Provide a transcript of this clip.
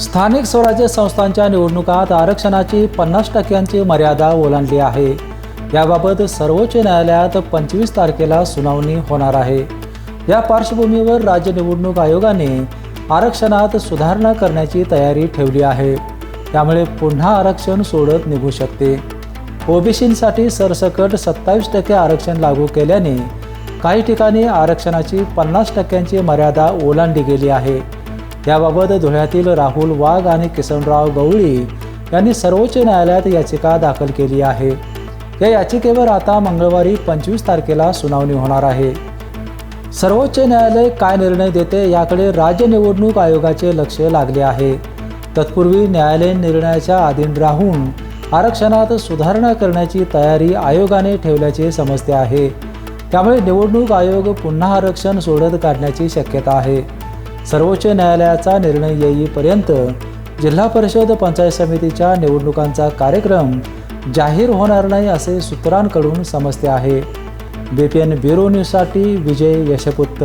स्थानिक स्वराज्य संस्थांच्या निवडणुकात आरक्षणाची पन्नास टक्क्यांची मर्यादा ओलांडली आहे. याबाबत सर्वोच्च न्यायालयात पंचवीस तारखेला सुनावणी होणार आहे. या पार्श्वभूमीवर राज्य निवडणूक आयोगाने आरक्षणात सुधारणा करण्याची तयारी ठेवली आहे. त्यामुळे पुन्हा आरक्षण सोडत निघू शकते. ओबीसींसाठी सरसकट सत्तावीस टक्के आरक्षण लागू केल्याने काही ठिकाणी आरक्षणाची पन्नास टक्क्यांची मर्यादा ओलांडली गेली आहे. याबाबत धुळ्यातील राहुल वाघ आणि किसनराव गवळी यांनी सर्वोच्च न्यायालयात याचिका दाखल केली आहे. या याचिकेवर आता मंगळवारी पंचवीस तारखेला सुनावणी होणार आहे. सर्वोच्च न्यायालय काय निर्णय देते याकडे राज्य निवडणूक आयोगाचे लक्ष लागले आहे. तत्पूर्वी न्यायालयीन निर्णयाच्या अधीन राहून आरक्षणात सुधारणा करण्याची तयारी आयोगाने ठेवल्याचे समजते आहे. त्यामुळे निवडणूक आयोग पुन्हा आरक्षण सोडत काढण्याची शक्यता आहे. सर्वोच्च न्यायालयाचा निर्णय येईपर्यंत जिल्हा परिषद पंचायत समितीच्या निवडणुकांचा कार्यक्रम जाहीर होणार नाही असे सूत्रांकडून समजते आहे. बीपीएन ब्युरो न्यूजसाठी विजय यशपुत्त.